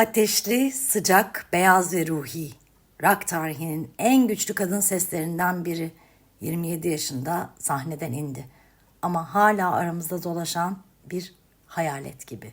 Ateşli, sıcak, beyaz ve ruhi. Rock tarihinin en güçlü kadın seslerinden biri. 27 yaşında sahneden indi. Ama hala aramızda dolaşan bir hayalet gibi.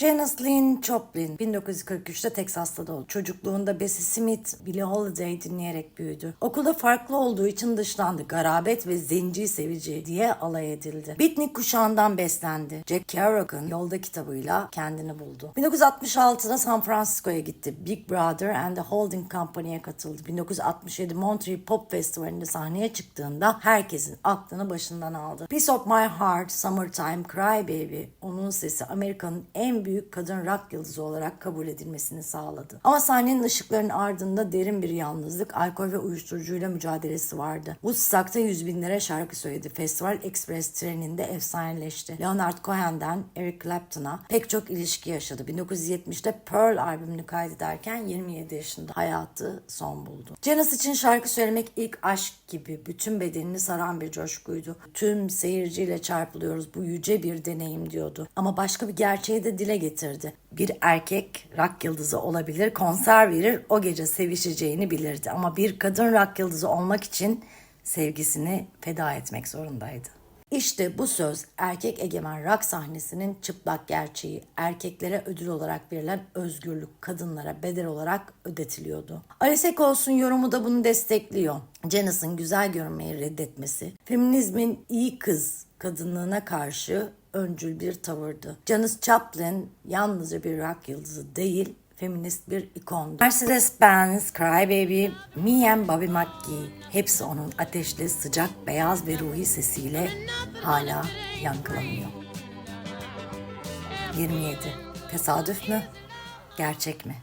Janis Lynn Joplin 1943'te Teksas'ta doğdu. Çocukluğunda Bessie Smith, Billie Holiday dinleyerek büyüdü. Okulda farklı olduğu için dışlandı. Garabet ve zenci sevici diye alay edildi. Beatnik kuşağından beslendi. Jack Kerouac'ın Yolda kitabıyla kendini buldu. 1966'da San Francisco'ya gitti. Big Brother and the Holding Company'ye katıldı. 1967 Montreal Pop Festivali'nde sahneye çıktığında herkesin aklını başından aldı. Piece of My Heart, Summertime, Cry Baby onun sesi Amerika'nın en büyük kadın rock yıldızı olarak kabul edilmesini sağladı. Ama sahnenin ışıklarının ardında derin bir yalnızlık, alkol ve uyuşturucuyla mücadelesi vardı. Woodstock'ta yüz binlere şarkı söyledi. Festival Express treninde efsaneleşti. Leonard Cohen'den Eric Clapton'a pek çok ilişki yaşadı. 1970'te Pearl albümünü kaydederken 27 yaşında hayatı son buldu. Janis için şarkı söylemek ilk aşk gibi bütün bedenini saran bir coşkuydu. Tüm seyirciyle çarpılıyoruz bu yüce bir deneyim diyordu. Ama başka bir gerçeği de dile getirdi. Bir erkek rock yıldızı olabilir, konser verir, o gece sevişeceğini bilirdi. Ama bir kadın rock yıldızı olmak için sevgisini feda etmek zorundaydı. İşte bu söz erkek egemen rock sahnesinin çıplak gerçeği. Erkeklere ödül olarak verilen özgürlük kadınlara bedel olarak ödetiliyordu. Alice Colson yorumu da bunu destekliyor. Janis'in güzel görünmeyi reddetmesi, feminizmin iyi kız kadınlığına karşı öncül bir tavırdı. Janis Joplin yalnızca bir rock yıldızı değil, feminist bir ikondu. Mercedes-Benz, Cry Baby, Me and Bobby McGee hepsi onun ateşli, sıcak, beyaz ve ruhi sesiyle hala yankılanıyor. 27. Tesadüf mü? Gerçek mi?